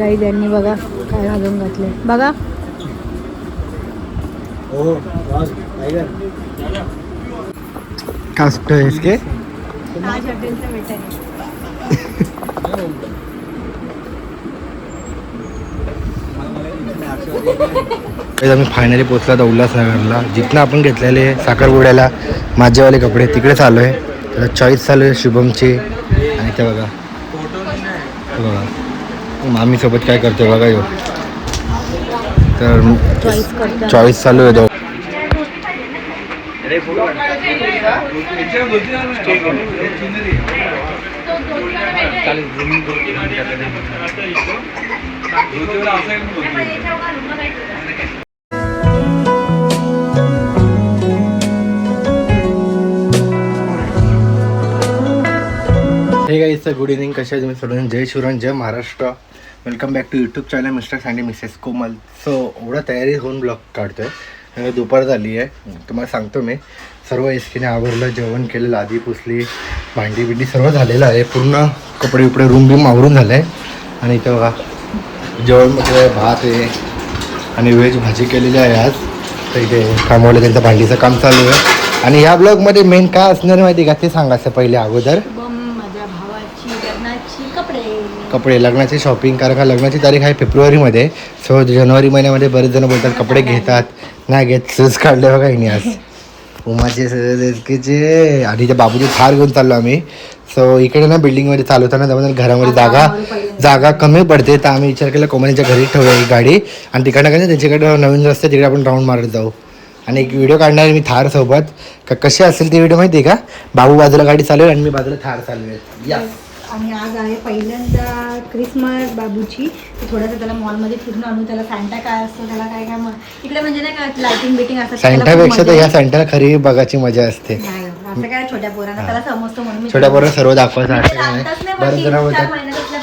काही त्यांनी बघा काय घालून घातले. बघा. हो कास्ट इसके. तर आम्ही फायनली पोचला होता उल्हासनगरला. जिथनं आपण घेतलेले साखरपुड्याला माझेवाले कपडे तिकडे चालू आहे तर चॉईस चालू आहे शुभमची. आणि ते बघा. मामीसोबत काय करतोय बघा यो तर चॉईस करतो चालू आहे तो। हे गाईच गुड इव्हनिंग कसे आहे तुम्ही? सर्वजण जय शिवराम जय Maharashtra. Welcome back to YouTube channel Mr Sandy Mrs Komal so एवढं तयारी होऊन ब्लॉग काढतो आहे दुपार झाली आहे. तुम्हाला सांगतो मी. सर्व एसकीने आवरलं जेवण केलं लादी पुसली भांडी बिंडी सर्व झालेलं आहे. पूर्ण कपडे बिपडे रूम बिम आवरून झालं आहे आणि इथं बघा जेवणमध्ये भात आहे. आणि व्हेज भाजी केलेली आहे आज. तर इथे कामवलं त्यांचं भांडीचं काम चालू आहे. आणि ह्या ब्लॉगमध्ये मेन काय असणार माहिती आहे का? ते सांगायचं पहिले अगोदर. भावाची लग्नाची कपडे. कपडे लग्नाची शॉपिंग कारण का लग्नाची तारीख आहे फेब्रुवारीमध्ये. सो जानेवारी महिन्यामध्ये बरेच जण बोलतात कपडे घेतात. नाही घेत सहज काढले बघा हिने आज. उमाचे सहजचे आणि त्या बाबूची थार घेऊन चाललो आम्ही. सो इकडे ना बिल्डिंगमध्ये चालवताना त्यामध्ये घरामध्ये जागा जागा कमी पडते तर आम्ही विचार केला कोमलीच्या घरी ठेवूया ही गाडी. आणि तिकडनं काय त्यांच्याकडे नवीन रस्ते तिकडे आपण राऊंड मारत जाऊ. आणि एक व्हिडिओ काढणार आहे मी थार सोबत. का कशी असेल ती व्हिडिओ माहिती आहे का? बाबू बाजूला गाडी चालवेल आणि मी बाजूला थार चालवेल. या. आणि आज आहे पहिल्यांदा क्रिसमस बाबूची. थोडंसं त्याला मॉलमध्ये फिरून आणून त्याला सॅन्टा काय असतो त्याला काय काय इकडे म्हणजे नाही का लाइटिंग बिटिंग असतात सँटापेक्षा तर ह्या सँटाला खरी बघायची मजा असते. असं काय छोट्या पोरांना त्याला समजतं म्हणून छोट्या पोरांना सर्व दाखवायचं नाही, बरं जण तीन-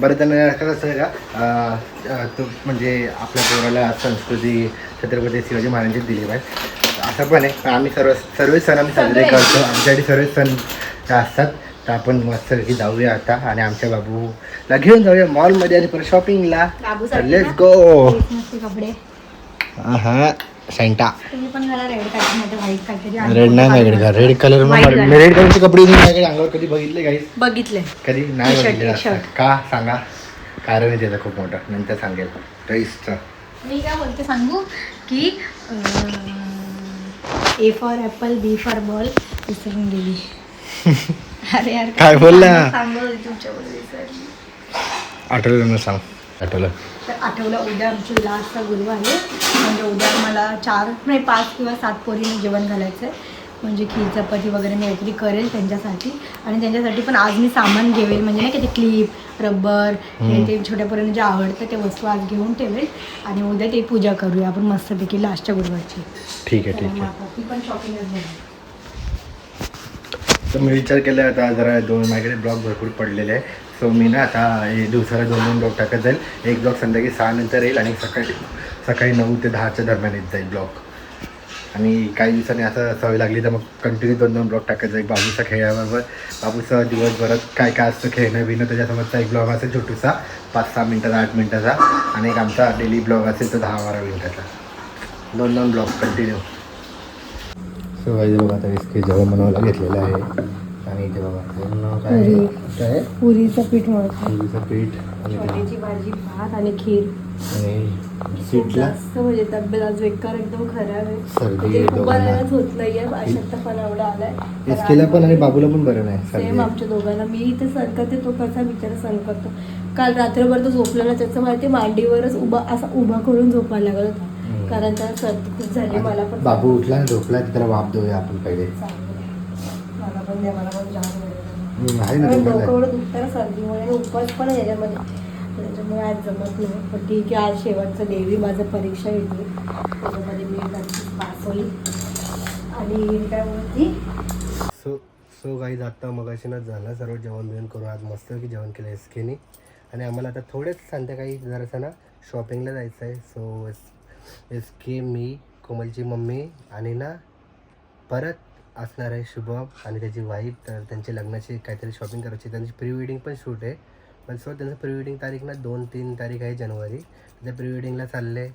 बरं त्यांना असं कसं आहे का तो म्हणजे आपल्या पोराला संस्कृती छत्रपती शिवाजी महाराजांची दिली पाहिजे असं पण आहे. आम्ही सर्व सर्व सण आम्ही साजरे. करतो. आमच्याकडे सर्व सण असतात. तर आपण मस्त की जाऊया आता आणि आमच्या बाबूला घेऊन जाऊया मॉलमध्ये आणि परत शॉपिंगला लेट्स गो हा सेंटा रेड नाही माझ्याकडे का रेड कलर मी रेड कलरचे कपडे माझ्याकडे अंगावर कधी बघितले काही बघितले. कधी? नाही बघितले असतात. का? सांगा. कारण आहे त्याचं खूप मोठं. नंतर सांगेल. रईसचं मी काय बोलते सांगू? की A for apple B for ball विसरून गेली. अरे यार काय बोलला? सांगत होती तुमच्याबरोबर विसरली आठवलं ना सांग. आठवलं. तर आठवलं उद्या आमची लास्टचा गुरु आहे. म्हणजे उद्या मला चार नाही पाच किंवा सात पोरीने जेवण घालायचं आहे म्हणजे खीर चपाती वगैरे मी काहीतरी करेल त्यांच्यासाठी. आणि त्यांच्यासाठी पण आज मी सामान घेवेल. म्हणजे नाही का ते क्लिप रबर हे ते छोट्या पोरांना जे आवडतं ते वस्तू आज घेऊन ठेवेल. आणि उद्या ते पूजा करूया आपण मस्तपैकी लास्टच्या गुरुवारची. ठीक आहे ठीक आहे. ती पण शॉपिंगच तर मी विचार केला आता जरा दोन माझ्याकडे ब्लॉग भरपूर पडलेले आहे. सो मी ना आता हे दिवसाला दोन दोन ब्लॉग टाकत जाईल. एक ब्लॉग संध्याकाळी सहा नंतर येईल आणि सकाळी सकाळी नऊ ते दहाच्या दरम्यान येत जाईल ब्लॉग आणि काही दिवसांनी असं सवय लागली तर मग कंटिन्यू दोन दोन ब्लॉग टाकत जाईल. बाबूचा खेळाबरोबर. बाबूचं दिवसभरात काय काय असतं खेळणं बिणं त्याच्यासोबतचा एक ब्लॉग असेल छोटूसा. पाच सहा मिनटाचा आठ मिनटाचा. आणि एक आमचा डेली ब्लॉग असेल तो दहा बारा मिनटाचा. दोन दोन ब्लॉग कंटिन्यू सो काही बघा आता इसके जेवण बनवायला घेतलेलं आहे आणि इथे बघा पूर्ण काय पुरी. काय आहे? पुरीचं पीठ मळतो पुरीचं पीठ आणि भाजी भात आणि खीर. आणि जास्त म्हणजे तब्येत आज बेकार एकदम खराब आहे. सर्दी म्हणजे आहे. दोघांना. होत नाहीये एवढा आलाय. पण आणि बाबूला पण बरं नाही सेम आमच्या दोघांना. मी इथे सहन करते तो कसा बिचारा सहन करतो काल रात्रभर तो झोपलेला त्याचं माहिती मांडीवरच उभा असा उभा करून झोपायला लागत होता. हम्म. कारण त्याला सर्दी खूप झाली मला पण बाबू उठला झोपला की त्याला वाप देऊया आपण पहिले. चांगलं. पण द्या मला पण. डोकं दुखतं ना सर्दीमुळे उपवास पण याच्यामध्ये. त्याच्यामुळे आज जमत नाही. पण ठीक आहे आज शेवटचं देवी माझं परीक्षा येते त्याच्यामध्ये मी नक्कीच पास होईल. आणि काय बोलती सो सो काही जाता मगाशीनच झालं सर्व जेवण बिवण करून. आज मस्त की जेवण केलं एसकेनी आणि आम्हाला आता थोडेच संध्याकाळी जरासं ना शॉपिंगला जायचं आहे. सो एस एस के मी कोमलची मम्मी आणि ना परत असणार आहे शुभम आणि त्याची वाईफ तर त्यांची लग्नाची काहीतरी शॉपिंग करायची त्यांची प्री वेडिंग पण शूट आहे. पण सो त्यांचं प्री वेडिंग तारीख ना दोन तीन तारीख आहे जानेवारी त्या प्री वेडिंगला चालले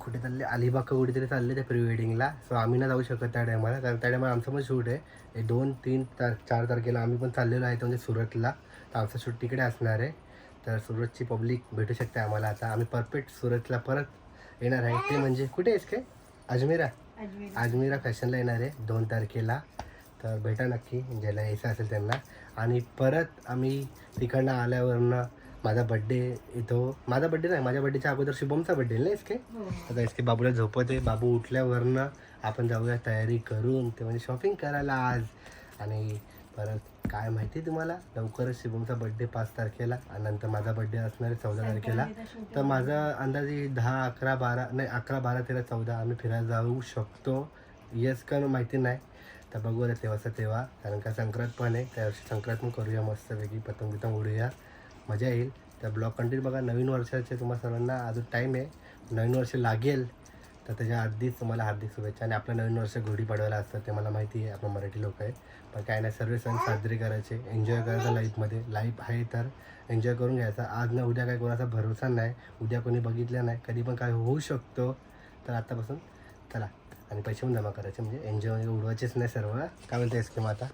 कुठे चालले? अलिबाग का कुठेतरी चालले त्या प्री वेडिंगला सो आम्ही ना जाऊ शकत त्या टायमाला कारण त्या टायमाला आमचं पण शूट आहे. दोन तीन तार चार तारखेला आम्ही पण चाललेलो आहे म्हणजे सुरतला. तर आमचं शूट तिकडे असणार आहे. तर सुरतची पब्लिक भेटू शकते आम्हाला आता. आम्ही परफेक्ट सुरतला परत येणार आहे. ते म्हणजे कुठे आहेस के? अजमेरा. अजमेरा फॅशनला येणार आहे दोन तारखेला. तर भेटा नक्की ज्याला यायचं असेल त्यांना. आणि परत आम्ही तिकडनं आल्यावरनं माझा बड्डे येतो. माझा बड्डे नाही माझ्या बड्डेच्या अगोदर शुभमचा बड्डे ना एस के आता एस के बाबूला झोपत आहे बाबू उठल्यावरनं आपण जाऊया तयारी करून ते म्हणजे शॉपिंग करायला आज. आणि परत काय माहिती तुम्हाला? लवकरच शुभमचा बड्डे पाच तारखेला आणि नंतर माझा बड्डे असणार आहे चौदा तारखेला. तर माझा अंदाजे दहा अकरा बारा नाही अकरा बारा तेरा चौदा आम्ही फिरायला जाऊ शकतो. येस का माहिती नाही. तर बघू आता तेव्हाचं तेव्हा. कारण का संक्रांत पण आहे. त्या वर्षी संक्रांत पण करूया मस्तपैकी. पतंग बितंग उडूया. मजा येईल. तर ब्लॉग कंटिन्यू बघा. नवीन वर्षाचे तुम्हाला सर्वांना अजून टाईम आहे. नवीन वर्ष लागेल. तर त्याच्या आधीच तुम्हाला हार्दिक शुभेच्छा आणि आपलं नवीन वर्ष घोडी पाडवायला असतं ते मला माहिती आहे आपण मराठी लोक आहे. पण काय नाही सर्व सण साजरे करायचे एन्जॉय करायचं लाईफमध्ये लाईफ आहे तर एन्जॉय करून घ्यायचा. आज ना उद्या काय कोणाचा भरोसा नाही उद्या कोणी बघितलं नाही कधी पण काय होऊ शकतो. तर आत्तापासून चला. आणि पैसे पण जमा करायचे म्हणजे एन्जॉय म्हणजे उडवायचेच नाही सर्व. काय म्हणते स्कीम आता?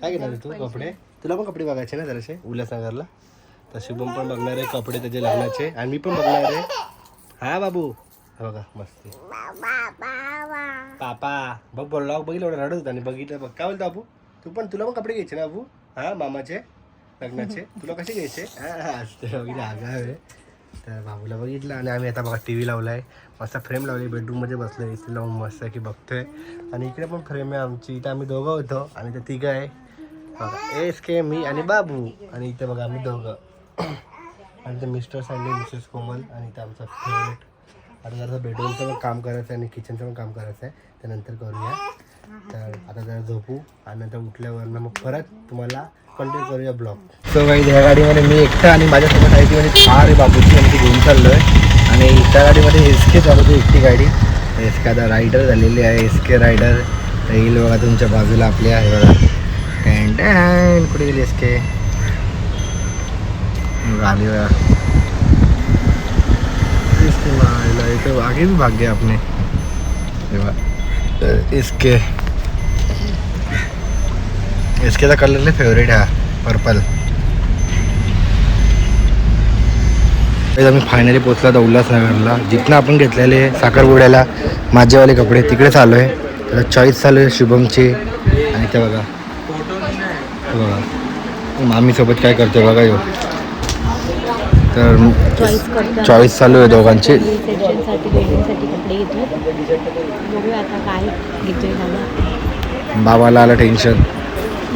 काय घेणार तू कपडे? तुला पण कपडे बघायचे ना जरासे उल्हासनगरला? तर शुभम पण बघणार आहे कपडे त्याचे लग्नाचे. आणि मी पण बघणार आहे. हा बाबू. बघा मस्ती. पापा बघ बोलला बघितलं एवढं रडत होता. आणि बघितलं बघ काय बोलतो बाबू? तू पण तुला पण कपडे घ्यायचे ना बाबू? हा मामाचे लग्नाचे? तुला कसे घ्यायचे? हा बघितलं आगाव तर बाबूला बघितलं आणि आम्ही आता बघा टी व्ही लावला आहे मस्त फ्रेम लावली बेडरूममध्ये बसलो सी लावून मस्त की बघतोय. आणि इकडे पण फ्रेम आहे आमची. इथं आम्ही दोघं होतो. आणि ते तिघं आहे. बघा एस के मी आणि बाबू. आणि इथे बघा आम्ही दोघं. आणि ते मिस्टर सांडले मिसेस कोमल. आणि ते आमचा फेवरेट आता जरा बेडरूमचं पण काम करायचं आहे आणि किचनचं पण काम करायचं आहे त्यानंतर करूया. तर आता जरा झोपू आणि नंतर उठल्यावर मग परत तुम्हाला कंटिन्यू करूया ब्लॉग सो काही ह्या गाडीमध्ये मी एकटा आणि माझ्यासोबत आहे ती म्हणजे फार बाबूची आणि ती घेऊन चाललो आहे आणि त्या गाडीमध्ये एस के चालवतो एकटी गाडी. एस के आता रायडर झालेली आहे. एस के रायडर येईल बघा तुमच्या बाजूला आपली आहे बघा. अँड कुठे गेली एस के आली बघा. इसके मायला इथं आगे भी भाग गए आपने तेव्हा इसके इसकेचा कलर लय फेवरेट हा पर्पल आम्ही फायनली पोचला तर उल्हासनगरला जिथनं आपण घेतलेले साखरपुड्याला माझेवाले कपडे तिकडे चालू आहे. त्याला चॉईस चालू आहे शुभमची आणि ते बघा. बघा. मामीसोबत काय करते बघा येऊ तर चॉईस चालू आहे दोघांची. बाबाला आलं टेन्शन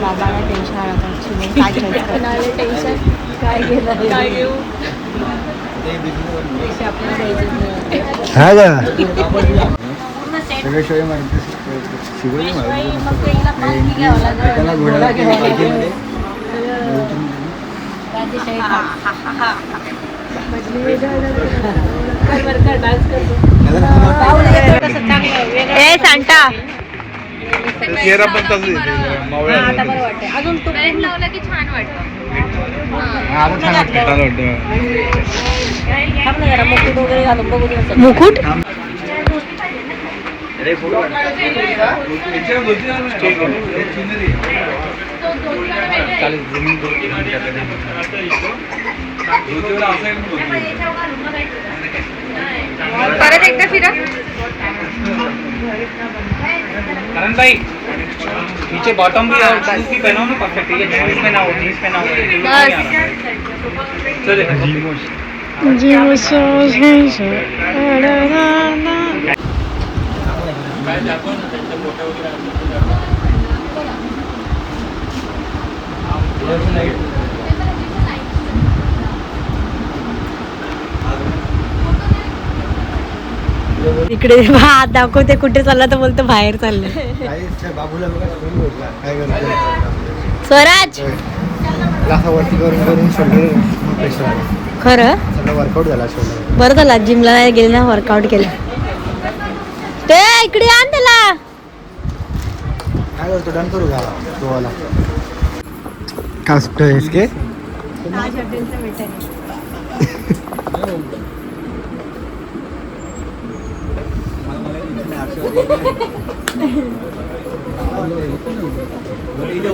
बाबाला टेन्शन का? काय घेऊ? आपल्याला द्यायचंच नाही. हा का मग ते हिला पालखी घ्यावं लागेल. घोडा ए सांटा. चेहरा पण तसं आता बरं वाटतंय. अजून तू छान वाटतं. मुकुट? वगैरे घालून बघू दे मुकुट परत एकदा फिरा करण भाई नीचे बॉटम भी और शूज भी पहनाओ ना परफेक्ट है जीन्स पहनाओ जीन्स पहनाओ चलो इकडे हात दाखवते कुठे चालला तर बोलतो बाहेर चाललंय? स्वराज. खरं? वर्कआउट झाला बरं झाला जिमला नाही गेले ना वर्कआउट केलं. ते इकडे आण त्याला. काय करतो? डन करू का? तो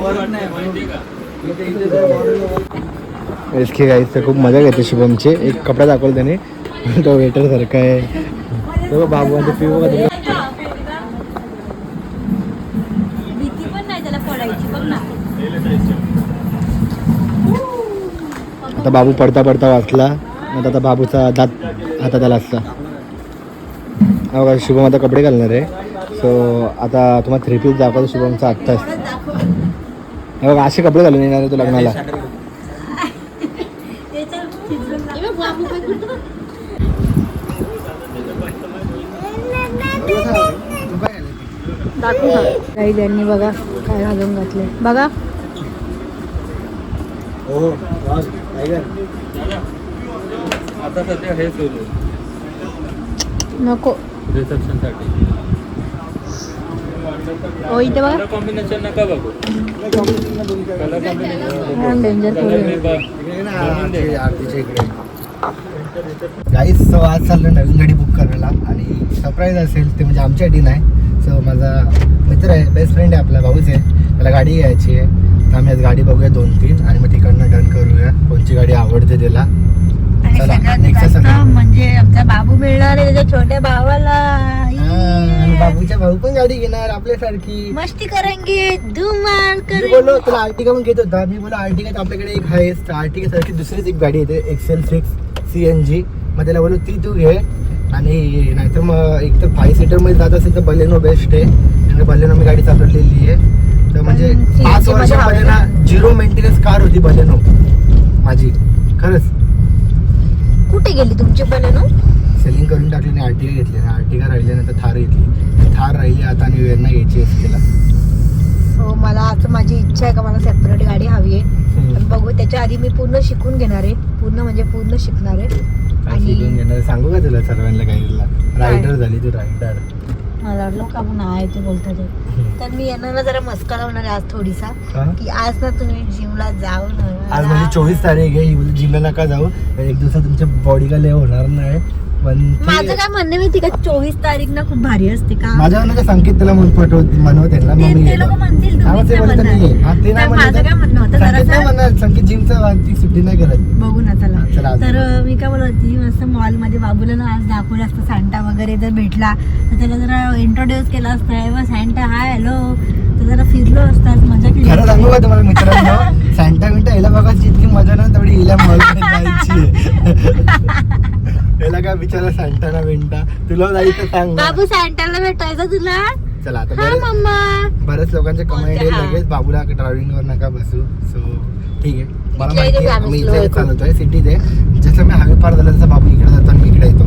वाला के तर खूप मजा घेते शुभमचे. एक कपडा दाखवला त्याने. तो वेटर सारखा आहे. बाबू आणि पिऊ का तुला भीती पण नाही त्याला पडायची बघ ना आता बाबू पडता पडता वाचला मग आता बाबूचा दात हातात आला असता हा बघा शुभम आता कपडे घालणार आहे. सो आता तुम्हाला थ्री पीस दाखवतो शुभमचा आत्ताच हे बघा असे कपडे घालून येणार आहे तो लग्नाला. काही त्यांनी बघा काय घालून घातले. बघा. हो आता सध्या हे सुरू नको. रिसेप्शनसाठी हो इथे बघा. कलर कॉम्बिनेशन नका बघू. Colour combination danger guys so आज चाललो नवीन गाडी बुक करायला आणि सरप्राईज असेल ते म्हणजे आमच्यासाठी नाही सो माझा मित्र आहे बेस्ट फ्रेंड आहे आपला भाऊच आहे. त्याला गाडी घ्यायची आहे. आम्ही आज गाडी बघूया दोन तीन आणि मग तिकडनं डन करूया. कोणची गाडी आवडते त्याला. म्हणजे आमचा बाबू मिळणार आहे छोट्या भावाला. बाबूच्या भाऊ पण गाडी घेणार आपल्यासारखी. मस्ती करेंगे धुमाल करेंगे. बोललो तुला आर्टिका पण घेत होता? मी बोला आर्टिका आपल्याकडे एक आहे आर्टिका सारखी दुसरीच एक गाडी येते XL six C N G मग त्याला बोललो ती तू घे. आणि नाहीतर मग एक तर फाईव्ह सीटरमध्ये जात असेल तर बलेनो बेस्ट आहे. आणि बलेनो मी गाडी चालवलेली आहे. तर म्हणजे पाच मध्ये वर्षामध्ये ना झिरो मेंटेनन्स कार होती बलेनो माझी. खरंच. कुठे गेली तुमची बलेनो सेलिंग करून टाकली आणि आर्टिका घेतली. आणि आर्टिका राहिल्यानंतर थार घेतली. थार राहिली आता आणि वेरणा घ्यायची केला हो मला आज माझी इच्छा आहे का मला सेपरेट गाडी हवी आहे. पण बघू त्याच्या आधी मी पूर्ण शिकून घेणार आहे. पूर्ण म्हणजे पूर्ण शिकणार आहे. शिकून घेणार सांगू का तुला सर्वांना गाडीला रायडर झाली तू रायडर मला वाटलं का आपण आहे ते बोलता ते? तर मी यांना ना जरा मस्का लावणार आहे आज थोडीसा की? आज ना तुम्ही जिमला जाऊ आज म्हणजे चोवीस तारीख आहे जिमला नका जाऊ. एक दिवसात तुमच्या बॉडीला लय होणार नाही. पण माझं. काय म्हणणं माहिती का चोवीस तारीख ना खूप भारी असते का माझ्या संकेत त्याला म्हणून पटवत म्हणवत आहे ना ते- मी. लोकं म्हणतील, तुम्हीच नाही म्हणणार. तर माझं. काय म्हणणं होतं, संकेत जरासं- जिमचा सुट्टी नाही करत बघू ना चला, चला आज तर. मी काय बोलत होती मस्त मॉलमध्ये बाबूला ना आज दाखवलं असतं सॅन्टा वगैरे जर भेटला तर त्याला जरा इंट्रोड्यूस केला असता "ए बा, सॅन्टा हाय हॅलो तर जरा फिरलो असतात मजा केली खरं असती. सांगू का तुम्हाला मित्रांनो सॅन्टा याला बघायची इतकी मजा ना तेवढी हिला मॉल जायची याला काय बिचारा सॅन्टा मिंटा तुला जायचं सांग. बाबू सॅन्टाला भेटायचं तुला? चला आता बऱ्याच लोकांचे कमेंट येईल. लगेच. बाबूला ड्रायव्हिंग वर नका बसू. सो ठीक आहे. मला माहिती आहे मी इथे येतो. चालवतोय सिटीत आहे जसं मी हवे पार झालं तसं बाबू इकडे जातो मी इकडे येतो.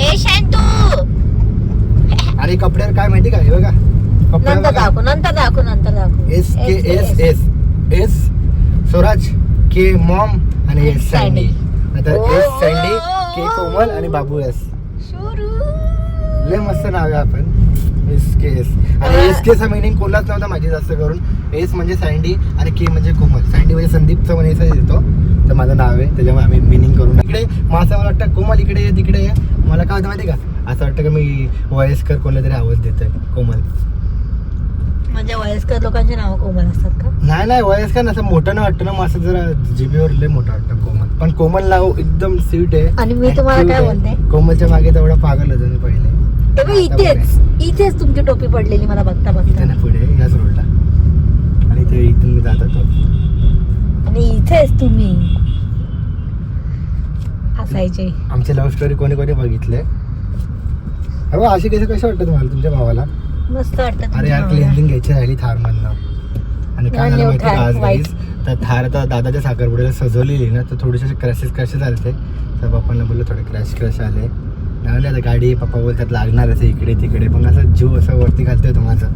ए शांतू! आणि कपड्यावर काय माहिती का? हे बघा. नंतर दाखव नंतर दाखव नंतर दाखव. S K S S S. Swaraj K mom आणि एस सँडी नंतर एस सँडी के कोमल आणि बाबू एस लय मस्त नाव आहे आपण. एस के एस आणि एस केचा मिनिंग कोणाच नव्हता माझी जास्त करून. एस म्हणजे सँडी आणि के म्हणजे कोमल सँडी म्हणजे संदीपचं असं येतो तर माझं नाव आहे. त्याच्यामुळे आम्ही मिनिंग करून इकडे मग असं मला वाटतं कोमल इकडे ये तिकडे ये मला काय होतं माहिती का? असं वाटतं का मी वयस्कर कोणाला तरी आवाज देतोय. कोमल म्हणजे वयस्कर लोकांचे नाव कोमल असतात का? नाही नाही वयस्कर नसं मोठं नाही वाटतं ना. मग असं जरा जिबीवर लय मोठं वाटतं कोमल पण कोमल नाव एकदम स्वीट आहे. आणि मी तुम्हाला काय. बोलते? कोमलच्या मागे तेवढा पागल होतो मी पहिले. इथेच इथेच तुमची टोपी पडलेली मला बघता बघता. ना पुढे याच रोडला आणि ते इथून मी जात होतो. आणि इथेच तुम्ही. असायचे आमची लव्ह स्टोरी कोणी कोणी बघितले? अरे अशी कशी कशी वाटतं तुम्हाला तुमच्या भावाला? मस्त वाटत अरे यार क्लिन्झिंग घ्यायची राहिली थार मधनं आणि काय झालं माहिती आज तर थार आता दादाच्या साखरपुड्याला सजवलेली ना तर थोडेसे क्रॅशेस क्रॅशेस आले ते. तर पप्पांना बोललो थोडे क्रॅश क्रॅश आले. नाही आता गाडी पप्पा बोलतात लागणारच असं इकडे तिकडे. पण असं जीव असं वरती घालतोय तो माझं.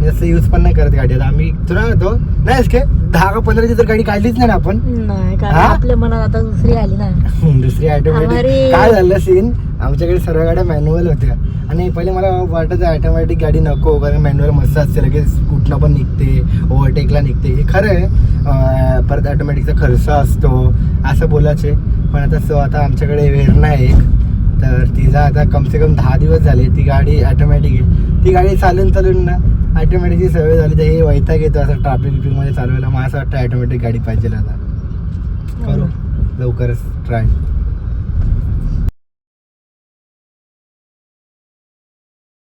मी असं यूज पण नाही करत गाडी आता आम्ही तुला होतो नाही के दहा का पंधराची तर गाडी काढलीच नाही ना आपण. नाही कारण हा? आपल्या मनात आता दुसरी आली ना. दुसरी ऑटोमॅटिक. काय झालं सीन आमच्याकडे सर्व गाड्या मॅन्युअल होत्या. आणि पहिले मला वाटायचं ऑटोमॅटिक गाडी नको कारण मॅन्युअल मस्त असते लगेच कुठनं पण निघते ओव्हरटेकला निघते. हे खरं आहे. अं, परत ऑटोमॅटिकचा खर्च असतो असं बोलायचे. पण आता सो आता आमच्याकडे वेरणा आहे एक. तर तिचा आता कमसे कम दहा दिवस झाले ती गाडी ऑटोमॅटिक आहे. ती गाडी चालून चालून ना ऑटोमॅटिकची सवय झाली तर हे वैताग येतो असं ट्रॅफिक बिफिकमध्ये चालवायला. मला असं वाटतं ऑटोमॅटिक गाडी पाहिजे आता. करू. लवकरच ट्राय